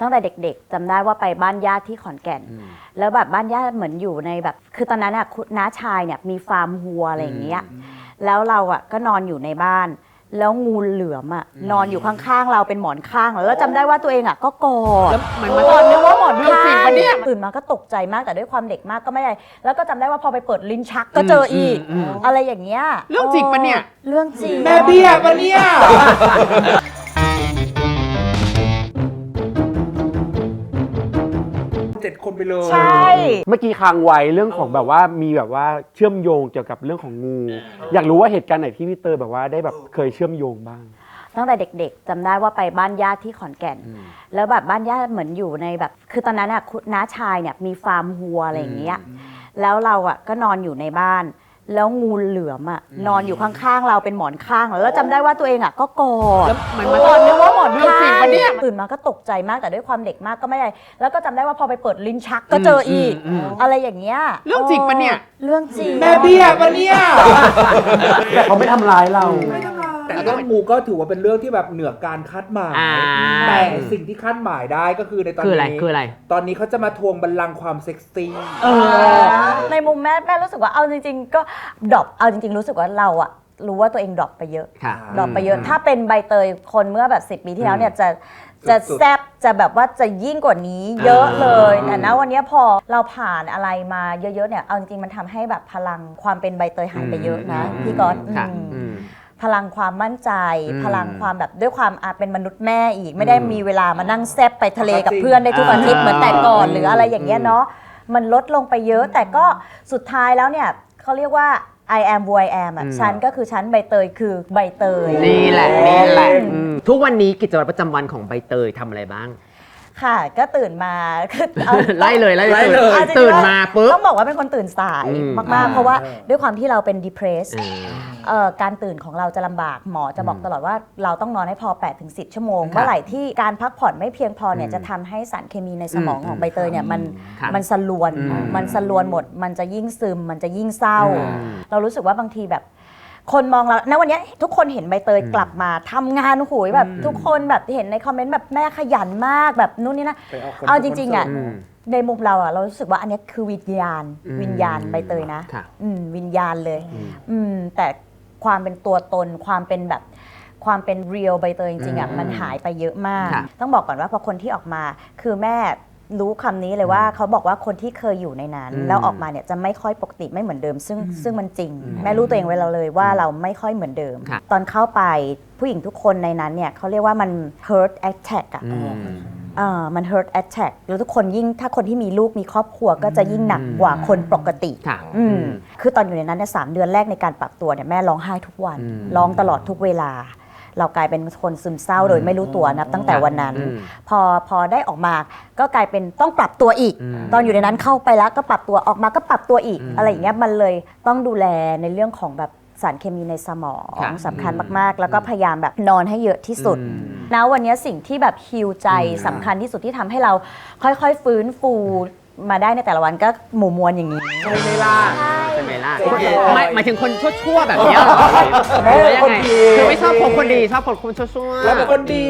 ตั้งแต่เด็ก ๆจำได้ว่าไปบ้านญาติที่ขอนแก่น แล้วแบบบ้านญาติเหมือนอยู่ในแบบ คือตอนนั้นอะคุณน้าชายเนี่ยมีฟาร์มวัวอะไรอย่างเงี้ยแล้วเราอะก็นอนอยู่ในบ้าน แล้วงูเหลือมอะนอนอยู่ข้างๆเราเป็นหมอนข้าง แล้วจำได้ว่าตัวเองอะก็กอดแล้วมันมากอดนึกว่าหมอนเรื่องจริงปะเนี่ยตื่นมาก็ตกใจมากแต่ด้วยความเด็กมากก็ไม่ได้แล้วก็จำได้ว่าพอไปเปิดลิ้นชักก็เจออีกอืมอืมอะไรอย่างเงี้ยเรื่องจริงปะเนี่ย เรื่องจริง แม่เบี้ยปะเนี่ย จ็ดคนไปเลย ใช่ เมื่อกี้ค้างไว้เรื่องของแบบว่ามีแบบว่าเชื่อมโยงเกี่ยวกับเรื่องของงู อยากรู้ว่าเหตุการณ์ไหนที่พี่เตอร์แบบว่าได้แบบเคยเชื่อมโยงบ้าง ตั้งแต่เด็กๆจำได้ว่าไปบ้านญาติที่ขอนแก่น แล้วแบบบ้านญาติเหมือนอยู่ในแบบ คือตอนนั้นอะคุณน้าชายเนี่ยมีฟาร์มวัวอะไรอย่างเงี้ยแล้วเราอะก็นอนอยู่ในบ้าน แล้วงูเหลือมอะนอนอยู่ข้างๆเราเป็นหมอนข้างแล้วจำได้ว่าตัวเองอะ ก็กอดแล้วมันมาก่อนนึกว่าหมอนเรื่องจริงปะเนี่ย ตื่นมาก็ตกใจมากแต่ด้วยความเด็กมากก็ไม่ได้แล้วก็จำได้ว่าพอไปเปิดลิ้นชักก็เจออีกอืมอืมอะไรอย่างเงี้ยเรื่องจริงปะเนี่ย เรื่องจริง แม่เบี้ยปะเนี่ย แต่เขาไม่ทำร้ายเรา แต่เรื่องงูก็ถือว่าเป็นเรื่องที่แบบเหนือการคาดหมาย อ่า แต่สิ่งที่คาดหมายได้ก็คือในตอนคืออะไรนี้คืออะไร ตอนนี้เขาจะมาทวงบัลลังก์ความเซ็กซี่ในมุมแม่แม่รู้สึกว่าเอาจริง ๆ ก็ดรอปเอาจริง ๆ รู้สึกว่าเราอะรู้ว่าตัวเองดรอปไปเยอะ ค่ะ ดรอปไปเยอะ ถ้าเป็นใบเตยคนเมื่อแบบ 10 ปีที่แล้วเนี่ยจะจะสุดๆ แซบจะแบบว่าจะยิ่งกว่านี้เยอะเลย อ่า แต่นะวันเนี้ยพอเราผ่านอะไรมาเยอะๆเนี่ยเอาจริงๆมันทำให้แบบพลังความเป็นใบเตยหายไปเยอะนะพี่ก๊อตค่ะ อืมอืม พลังความมั่นใจอืมพลังความแบบด้วยความอาเป็นมนุษย์แม่อีก ไม่ได้อืมมีเวลามานั่งแซบไปทะเลกับจริงเพื่อนได้ทุกอาทิตย์อ่าเหมือนแต่ก่อนหรืออะไรอย่างเงี้ยอืมเนาะมันลดลงไปเยอะแต่ก็สุดท้ายแล้วเนี่ยเขาเรียกว่า I am who I am อะฉันก็คือฉันใบเตยคือใบเตย นี่แหละนี่แหละอืมทุกวันนี้กิจวัตรประจำวันของใบเตยทำอะไรบ้าง ค่ะ ก็ตื่นมาคือเอา ไล่เลยไล่ไล่เลยตื่นเอาจริงๆตื่นมาปุ๊บ ต้องบอกว่าเป็นคนตื่นสายอืมมากอ่าๆเพราะว่าด้วยความที่เราเป็น depressed เออ เอ่อการตื่นของเราจะลำบากหมอจะบอกตลอดว่าเราต้องนอนให้พอ 8-10 ชั่วโมงครับเมื่อไหร่ที่การพักผ่อนไม่เพียงพอเนี่ยอืมจะทำให้สารเคมีในสมองอืมของใบเตยเนี่ยมันครับมันสลวนอืมมันสลวนหมด มันจะยิ่งซึม มันจะยิ่งเศร้า อืมเรารู้สึกว่าบางทีแบบ คนมองเราณวันเนี้ยทุกคนเห็นใบเตยกลับมาทำงานโหยแบบ ทุกคนแบบเห็นในคอมเมนต์แบบแม่ขยันมากแบบนู่นนี่นะ ไปออกคอนเสิร์ตเอาจริงๆอะอืม ในมุมเราอะเรารู้สึกว่าอันเนี้ยคือวิญญาณ อืมวิญญาณใบเตยนะค่ะ อืมวิญญาณเลย อืมแต่ ความเป็นตัวตน ความเป็นแบบความเป็นเรียลใบเตยจริงๆอะอืมมันหายไปเยอะมาก ค่ะ ต้องบอกก่อนว่าพอคนที่ออกมาคือแม่รู้คำนี้เลยว่าเขาบอกว่าคนที่เคยอยู่ในนั้น อืมแล้วออกมาเนี่ยจะไม่ค่อยปกติไม่เหมือนเดิม ซึ่งซึ่งมันจริงแม่รู้ตัวเองไว้แล้วเลยว่าเราไม่ค่อยเหมือนเดิม ค่ะ ตอนเข้าไปผู้หญิงทุกคนในนั้นเนี่ยเขาเรียกว่ามัน hurt attack อะอืมเอ่า มัน hurt attack แล้วทุกคนยิ่งถ้าคนที่มีลูกมีครอบครัวก็จะยิ่งหนักกว่าคนปกติค่ะอืมคือตอนอยู่ในนั้นเนี่ยสามเดือนแรกในการปรับตัวเนี่ยแม่ร้องไห้ทุกวันอืมร้องตลอดทุกเวลา เรากลายเป็นคนซึมเศร้าโดยไม่รู้ตัวนับตั้งแต่วันนั้นอืมพอพอได้ออกมาก็กลายเป็นต้องปรับตัวอีกอืมตอนอยู่ในนั้นเข้าไปแล้วก็ปรับตัวออกมาก็ปรับตัวอีกอืมอะไรอย่างเงี้ยมันเลยต้องดูแลในเรื่องของแบบ สารเคมีในสมองค่ะสำคัญมากๆ แล้วก็พยายามแบบนอนให้เยอะที่สุด อืม นะวันนี้สิ่งที่แบบฮิวใจสำคัญที่สุดที่ทำให้เราค่อยๆ ฟื้นฟูมาได้ในแต่ละวันก็หมู่มวลอย่างนี้ใช่ไหมล่ะใช่ไหมล่ะโอเคไม่หมายถึงคนชั่วๆแบบเนี้ยเหรอแม่หรือว่ายังคนไงดีคือไม่ชอบคนคนดีชอบคนคนชั่วๆ แล้วเป็นคนดี